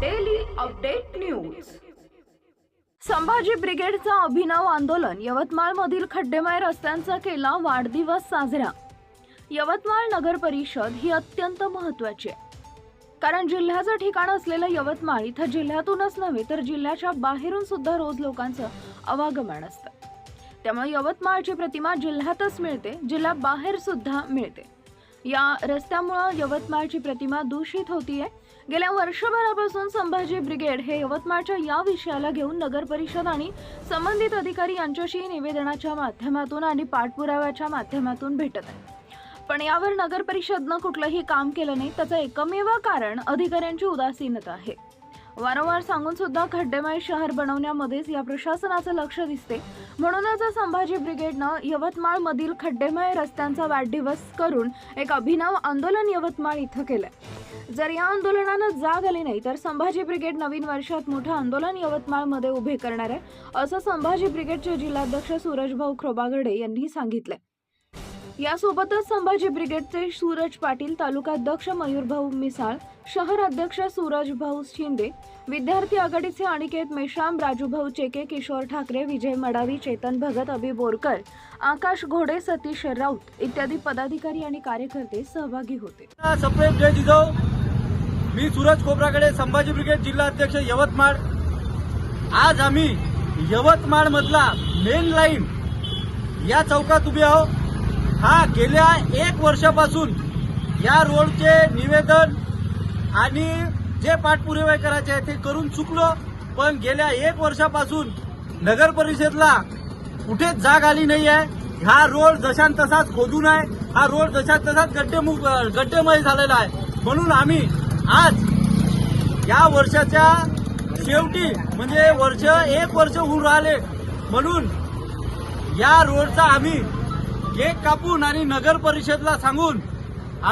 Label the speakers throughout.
Speaker 1: Daily update news Sambhaji ब्रिगेडचा अभिनव आंदोलन यवतमाळमधील खड्डेमय रस्त्यांचा केला वाढदिवस साजरा. यवतमाळ नगर परिषद ही अत्यंत महत्वाची आहे. कारण जिल्ह्याचं ठिकाण असलेलं यवतमाळ इथं जिल्ह्यातूनच नव्हे तर जिल्ह्याच्या बाहेरून सुद्धा रोज लोकांचं अवागमन असतं. त्यामुळे यवतमाळची प्रतिमा जिल्ह्यातच मिळते जिल्ह्याबाहेर सुद्धा मिळते. या रस्त्यामुळं यवतमाळची प्रतिमा दूषित होतीये. गेल्या वर्षभरापासून संभाजी ब्रिगेड हे यवतमाळच्या या विषयाला घेऊन नगर परिषद आणि संबंधित अधिकारी यांच्याशी निवेदनाच्या माध्यमातून आणि पाठपुराव्याच्या माध्यमातून भेटत आहे पण यावर नगर परिषदनं कुठलंही काम केलं नाही त्याचं एकमेव कारण अधिकाऱ्यांची उदासीनता आहे. वारंवार सांगून सुद्धा खड्डेमय शहर बनवण्यामध्येच या प्रशासनाचं लक्ष दिसते. म्हणूनच संभाजी ब्रिगेडनं यवतमाळमधील खड्डेमय रस्त्यांचा वाढदिवस करून एक अभिनव आंदोलन यवतमाळ इथं केलंय. जर या आंदोलनानं जाग आली नाही तर संभाजी ब्रिगेड नवीन वर्षात मोठं आंदोलन यवतमाळमध्ये उभे करणार आहे असं संभाजी ब्रिगेडचे जिल्हाध्यक्ष सूरजभाऊ खोबागडे यांनी सांगितलंय. यासोबतच संभाजी ब्रिगेडचे सूरज पाटील तालुकाध्यक्ष मयूरभाऊ मिसाळ शहर अध्यक्ष सूरजभाऊ शिंदे विद्यार्थी आघाडीचे अनिकेत मेश्राम राजूभाऊ चेके किशोर ठाकरे विजय मडावी चेतन भगत अभि बोरकर आकाश घोडे सतीश राऊत इत्यादी पदाधिकारी आणि कार्यकर्ते सहभागी होते.
Speaker 2: जय जिजाऊ. मी सूरज खोबराकडे संभाजी ब्रिगेड जिल्हा अध्यक्ष यवतमाळ. आज आम्ही यवतमाळ मधला मेन लाईन या चौकात उभे आहो हा गेल्या एक वर्षापासून या रोडचे निवेदन आणि जे पाठपुरावे करायचे आहे ते करून चुकलो पण गेल्या एक वर्षापासून नगर परिषदला कुठेच जाग आली नाही आहे. हा रोड जशान तसाच खोदून आहे. हा रोड जशा तसाच गड्डेमुख गड्डेमय झालेला आहे. म्हणून आम्ही आज या वर्षाच्या शेवटी म्हणजे वर्ष एक वर्ष होऊन राहिले. म्हणून या रोडचा आम्ही केक कापून आणि नगर परिषदला सांगून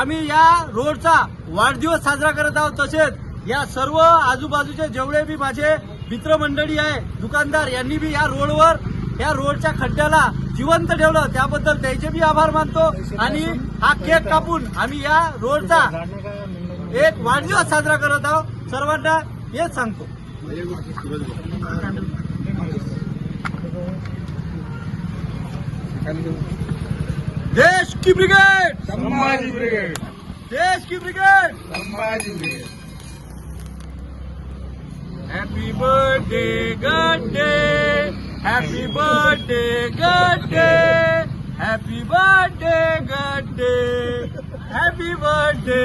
Speaker 2: आम्ही या रोडचा वाढदिवस साजरा करत आहोत. तसेच या सर्व आजूबाजूचे जेवढे बी माझे मित्रमंडळी आहे दुकानदार यांनी बी या रोडवर या रोडच्या खड्ड्याला जिवंत ठेवलं. त्याबद्दल त्यांचे बी आभार मानतो आणि हा केक कापून आम्ही या रोडचा एक वाढदिवस साजरा करत आहोत. सर्वांना हेच सांगतो. देश की ब्रिगेड
Speaker 3: संभाजी ब्रिगेड
Speaker 2: देश की brigade
Speaker 3: Sambhaji brigade
Speaker 2: happy birthday Gadde happy birthday Gadde happy birthday Gadde happy birthday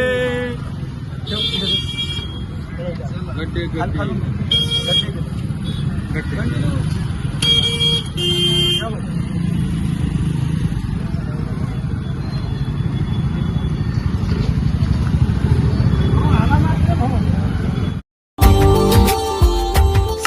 Speaker 3: Gadde Gadde